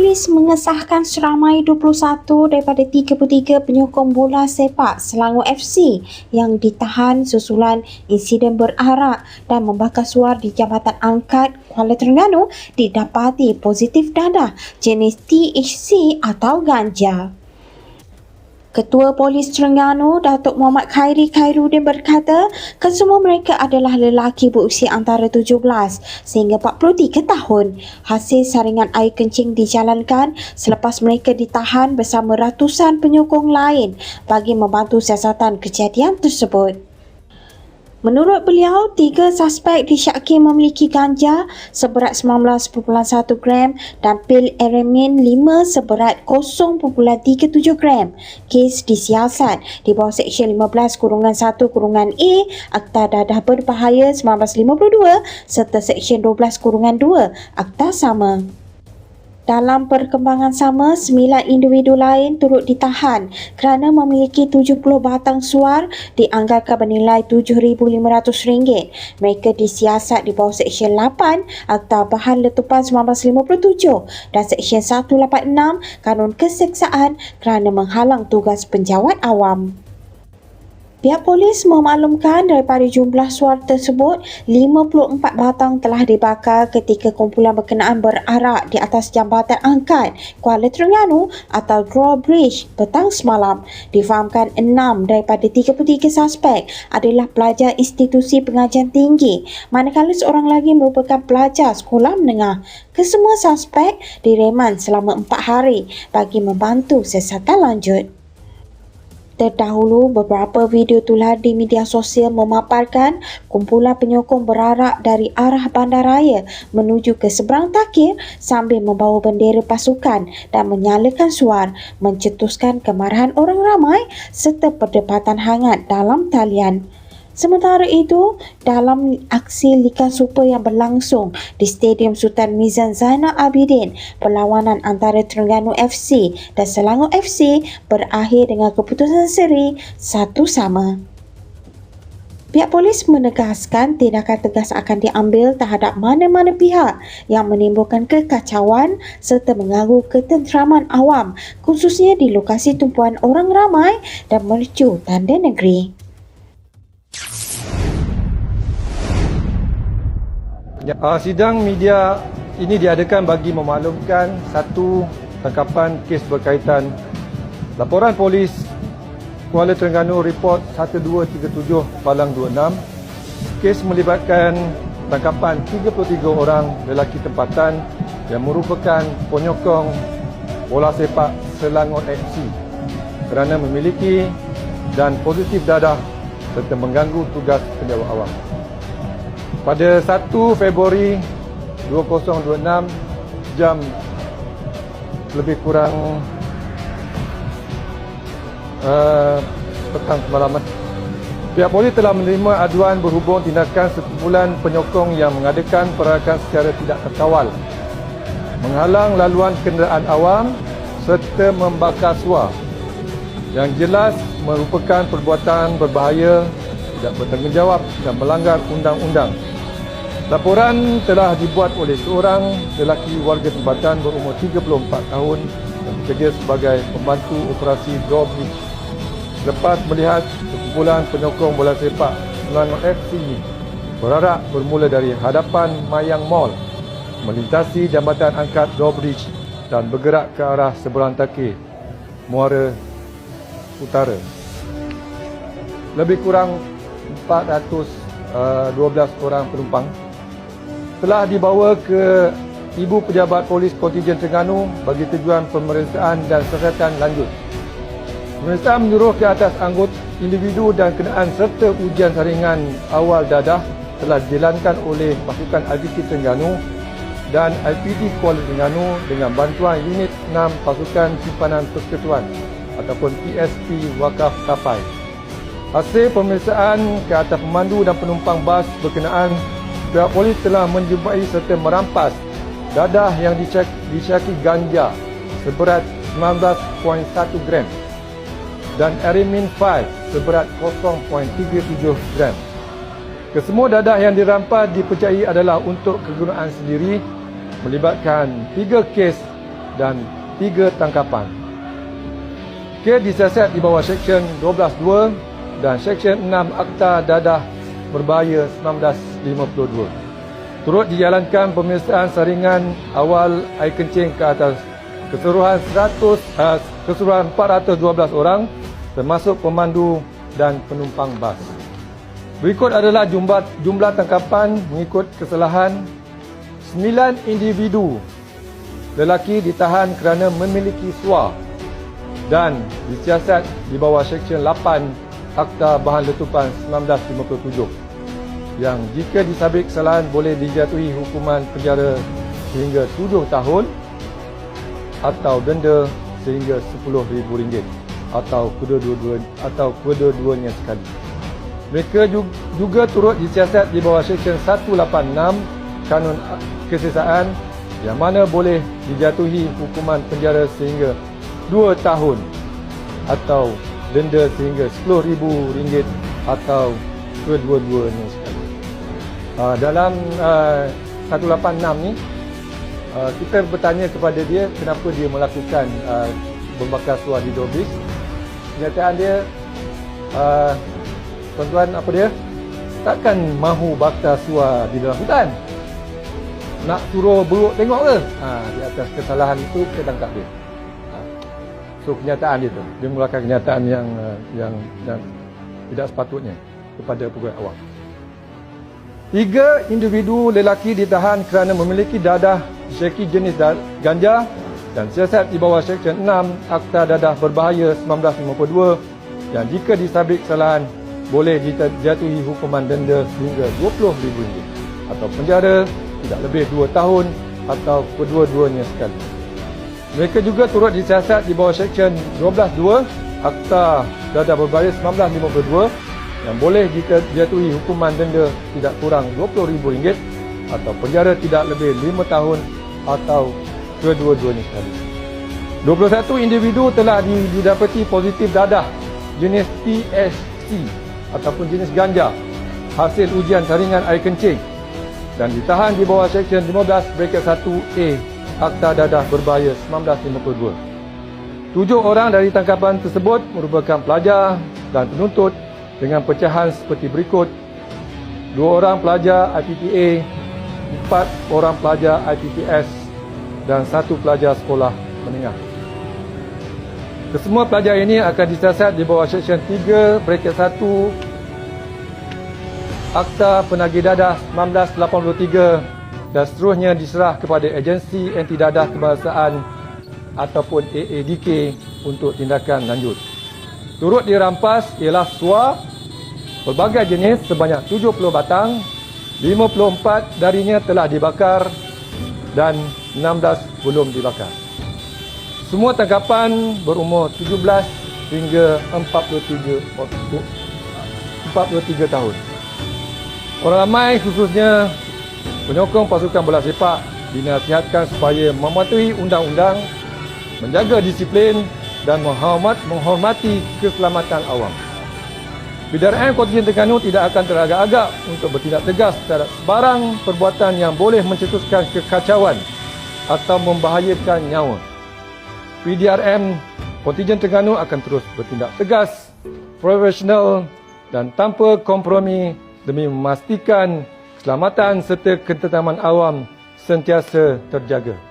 Polis mengesahkan seramai 21 daripada 33 penyokong bola sepak Selangor FC yang ditahan susulan insiden berarak dan membakar suar di Jabatan Angkat Kuala Terengganu didapati positif dadah jenis THC atau ganja. Ketua Polis Terengganu, Datuk Muhammad Khairi Khairuddin berkata, kesemua mereka adalah lelaki berusia antara 17 sehingga 43 tahun. Hasil saringan air kencing dijalankan selepas mereka ditahan bersama ratusan penyokong lain bagi membantu siasatan kejadian tersebut. Menurut beliau, tiga suspek disyaki memiliki ganja seberat 19.1 gram dan pil Eremin 5 seberat 0.37 gram. Kes disiasat di bawah Seksyen 15 kurungan 1 kurungan A Akta Dadah Berbahaya 1952 serta Seksyen 12 kurungan 2 Akta Sama. Dalam perkembangan sama, sembilan individu lain turut ditahan kerana memiliki 70 batang suar dianggarkan bernilai RM7,500. Mereka disiasat di bawah Seksyen 8 Akta Bahan Letupan 1957 dan Seksyen 186 Kanun Keseksaan kerana menghalang tugas penjawat awam. Pihak polis memaklumkan daripada jumlah suar tersebut, 54 batang telah dibakar ketika kumpulan berkenaan berarak di atas jambatan angkat Kuala Terengganu atau drawbridge petang semalam. Difahamkan 6 daripada 33 suspek adalah pelajar institusi pengajian tinggi manakala seorang lagi merupakan pelajar sekolah menengah. Kesemua suspek direman selama 4 hari bagi membantu siasatan lanjut. Terdahulu, beberapa video tular di media sosial memaparkan kumpulan penyokong berarak dari arah bandaraya menuju ke seberang takir sambil membawa bendera pasukan dan menyalakan suar mencetuskan kemarahan orang ramai serta perdebatan hangat dalam talian. Sementara itu, dalam aksi Liga Super yang berlangsung di Stadium Sultan Mizan Zainal Abidin, perlawanan antara Terengganu FC dan Selangor FC berakhir dengan keputusan seri satu sama. Pihak polis menegaskan tindakan tegas akan diambil terhadap mana-mana pihak yang menimbulkan kekacauan serta mengganggu ketenteraman awam khususnya di lokasi tumpuan orang ramai dan mercu tanda negeri. Uh, sidang media ini diadakan bagi memaklumkan satu tangkapan kes berkaitan laporan polis Kuala Terengganu report 1237 Palang 26 kes melibatkan tangkapan 33 orang lelaki tempatan yang merupakan penyokong bola sepak Selangor FC kerana memiliki dan positif dadah serta mengganggu tugas penjawat awam. Pada 1 Februari 2026 jam lebih kurang uh, petang semalaman pihak polis telah menerima aduan berhubung tindakan sekumpulan penyokong yang mengadakan perarakan secara tidak terkawal menghalang laluan kenderaan awam serta membakar suar yang jelas merupakan perbuatan berbahaya tidak bertanggungjawab dan melanggar undang-undang Laporan telah dibuat oleh seorang lelaki warga tempatan berumur 34 tahun yang bekerja sebagai pembantu operasi drawbridge. Lepas melihat sekumpulan penyokong bola sepak Selangor FC berarak bermula dari hadapan Mayang Mall melintasi jambatan angkat drawbridge dan bergerak ke arah seberang takir Muara Utara. Lebih kurang 412 uh, orang penumpang telah dibawa ke Ibu Pejabat Polis Kontijen Terengganu bagi tujuan pemeriksaan dan siasatan lanjut. Pemeriksaan menyuruh ke atas anggota individu dan kenaan serta ujian saringan awal dadah telah dijalankan oleh pasukan IPT Terengganu dan IPD Kuala Terengganu dengan bantuan unit 6 pasukan simpanan persekutuan ataupun PSP Wakaf Tapai. Hasil pemeriksaan ke atas pemandu dan penumpang bas berkenaan pihak polis telah menjumpai serta merampas dadah yang disyaki ganja seberat 19.1 gram dan Arimin 5 seberat 0.37 gram. Kesemua dadah yang dirampas dipercayai adalah untuk kegunaan sendiri melibatkan tiga kes dan 3 tangkapan. Kes disiasat di bawah Seksyen 12.2 dan Seksyen 6 Akta Dadah Berbahaya 1952. Turut dijalankan pemeriksaan saringan awal air kencing ke atas keseluruhan 100 uh, keseluruhan 412 orang termasuk pemandu dan penumpang bas. Berikut adalah jumlah jumlah tangkapan mengikut kesalahan 9 individu lelaki ditahan kerana memiliki suar dan disiasat di bawah Seksyen 8 Akta Bahan Letupan 1957 yang jika disabit kesalahan boleh dijatuhi hukuman penjara sehingga 7 tahun atau denda sehingga RM10,000 atau kedua-dua atau kedua-duanya sekali. Mereka juga turut disiasat di bawah Seksyen 186 Kanun Kesesaan yang mana boleh dijatuhi hukuman penjara sehingga 2 tahun atau denda sehingga RM10,000 atau kedua-duanya sekali. Uh, dalam uh, 186 ni uh, kita bertanya kepada dia kenapa dia melakukan uh, membakar suar di Dobis. Kenyataan dia uh, tuan-tuan apa dia? Takkan mahu bakar suar di dalam hutan? Nak suruh buruk tengok ke? Ha, di atas kesalahan itu kita tangkap dia. So kenyataan dia tu, dia mengeluarkan kenyataan yang uh, yang yang tidak sepatutnya kepada pegawai awam. Tiga individu lelaki ditahan kerana memiliki dadah syeki jenis ganja dan siasat di bawah Seksyen 6 Akta Dadah Berbahaya 1952 yang jika disabit kesalahan boleh dijatuhi hukuman denda sehingga RM20,000 atau penjara tidak lebih 2 tahun atau kedua-duanya sekali. Mereka juga turut disiasat di bawah Seksyen 12.2 Akta Dadah Berbahaya 1952 yang boleh dijatuhi hukuman denda tidak kurang RM20,000 atau penjara tidak lebih 5 tahun atau kedua-duanya sekali. 21 individu telah didapati positif dadah jenis TSC ataupun jenis ganja hasil ujian saringan air kencing dan ditahan di bawah Seksyen 15 bracket 1A Akta Dadah Berbahaya 1952. Tujuh orang dari tangkapan tersebut merupakan pelajar dan penuntut dengan pecahan seperti berikut. Dua orang pelajar IPPA, empat orang pelajar IPPS dan satu pelajar sekolah menengah. Kesemua pelajar ini akan disiasat di bawah Seksyen 3 bracket 1 Akta Penagih Dadah 1983 dan seterusnya diserah kepada agensi anti dadah kebangsaan ataupun AADK untuk tindakan lanjut. Turut dirampas ialah suar pelbagai jenis sebanyak 70 batang, 54 darinya telah dibakar dan 16 belum dibakar. Semua tangkapan berumur 17 hingga 43 43 tahun. Orang ramai khususnya Penyokong pasukan bola sepak dinasihatkan supaya mematuhi undang-undang, menjaga disiplin dan menghormat, menghormati keselamatan awam. PDRM Kontingen Terengganu tidak akan teragak-agak untuk bertindak tegas terhadap sebarang perbuatan yang boleh mencetuskan kekacauan atau membahayakan nyawa. PDRM Kontingen Terengganu akan terus bertindak tegas, profesional dan tanpa kompromi demi memastikan keselamatan serta ketentaman awam sentiasa terjaga.